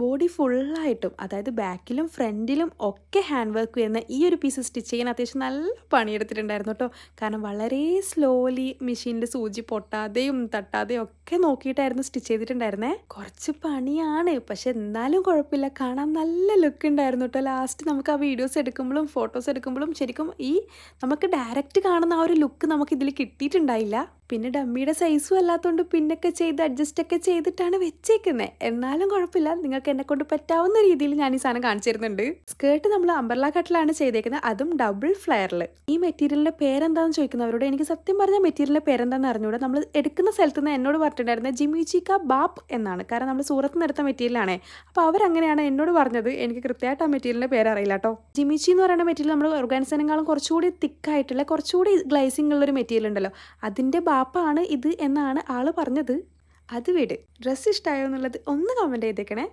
Body ഫുള്ളായിട്ടും അതായത് ബാക്കിലും ഫ്രണ്ടിലും ഒക്കെ ഹാൻഡ് വർക്ക് വരുന്ന ഈ ഒരു പീസ് സ്റ്റിച്ച് ചെയ്യാൻ അത്യാവശ്യം നല്ല പണിയെടുത്തിട്ടുണ്ടായിരുന്നു കേട്ടോ കാരണം വളരെ സ്ലോലി മെഷീനിന്റെ സൂചി പൊട്ടാതെയും തട്ടാതെയും ഒക്കെ നോക്കിയിട്ടായിരുന്നു സ്റ്റിച്ച് ചെയ്തിട്ടുണ്ടായിരുന്നേ. കുറച്ച് പണിയാണ് പക്ഷെ എന്നാലും കുഴപ്പമില്ല. കാണാൻ നല്ല ലുക്ക് ഉണ്ടായിരുന്നു കേട്ടോ ലാസ്റ്റ് നമുക്ക് ആ വീഡിയോസ് എടുക്കുമ്പോഴും ഫോട്ടോസ് എടുക്കുമ്പോഴും ശരിക്കും ഈ നമുക്ക് ഡയറക്റ്റ് കാണുന്ന ആ ഒരു ലുക്ക് നമുക്ക് ഇതിൽ കിട്ടിയിട്ടുണ്ടായില്ല. പിന്നെ ഡമ്മിയുടെ സൈസും അല്ലാത്തതുകൊണ്ട് പിന്നൊക്കെ ചെയ്ത് അഡ്ജസ്റ്റൊക്കെ ചെയ്തിട്ടാണ് വെച്ചേക്കുന്നത് എന്നാലും കുഴപ്പമില്ല. നിങ്ങൾക്ക് എന്നെ കൊണ്ട് പറ്റാവുന്ന രീതിയിൽ ഞാൻ ഈ സാധനം കാണിച്ചു തരുന്നുണ്ട്. സ്കേർട്ട് നമ്മൾ അമ്പർല കട്ടിലാണ് ചെയ്തേക്കുന്നത് അതും ഡബിൾ ഫ്ലയറിൽ ഈ മെറ്റീരിയലിന്റെ പേരെന്താണെന്ന് ചോദിക്കുന്നവരോട് എനിക്ക് സത്യം പറഞ്ഞ മെറ്റീരിയലിന്റെ പേരെന്താണെന്ന് അറിഞ്ഞുകൂടെ നമ്മൾ എടുക്കുന്ന സ്ഥലത്ത് നിന്ന് എന്നോട് പറഞ്ഞിട്ടുണ്ടായിരുന്നത് ജിമിച്ചിക്ക ബാപ്പ് എന്നാണ്. കാരണം നമ്മൾ സൂറത്ത് നിന്ന് എടുത്ത മെറ്റീരിയലാണ് അപ്പോൾ അവരങ്ങനെയാണ് എന്നോട് പറഞ്ഞത്. എനിക്ക് കൃത്യമായിട്ട് ആ മെറ്റീരിയലിന്റെ പേരറിയില്ല കേട്ടോ ജിമിച്ചി എന്ന് പറയുന്ന മെറ്റീരിയൽ നമ്മൾ ഓർഗാനിസനേക്കാളും കുറച്ചുകൂടി തിക്കായിട്ടുള്ള കുറച്ചുകൂടി ഗ്ലൈസിംഗ് ഉള്ളൊരു മെറ്റീരിയൽ ഉണ്ടല്ലോ. അതിന്റെ ബാപ്പാണ് ഇത് എന്നാണ് ആൾ പറഞ്ഞത്. അത് വിട്. ഡ്രസ്സ് ഇഷ്ടമായോ എന്നുള്ളത് ഒന്ന് കമന്റ് ചെയ്തേക്കണേ.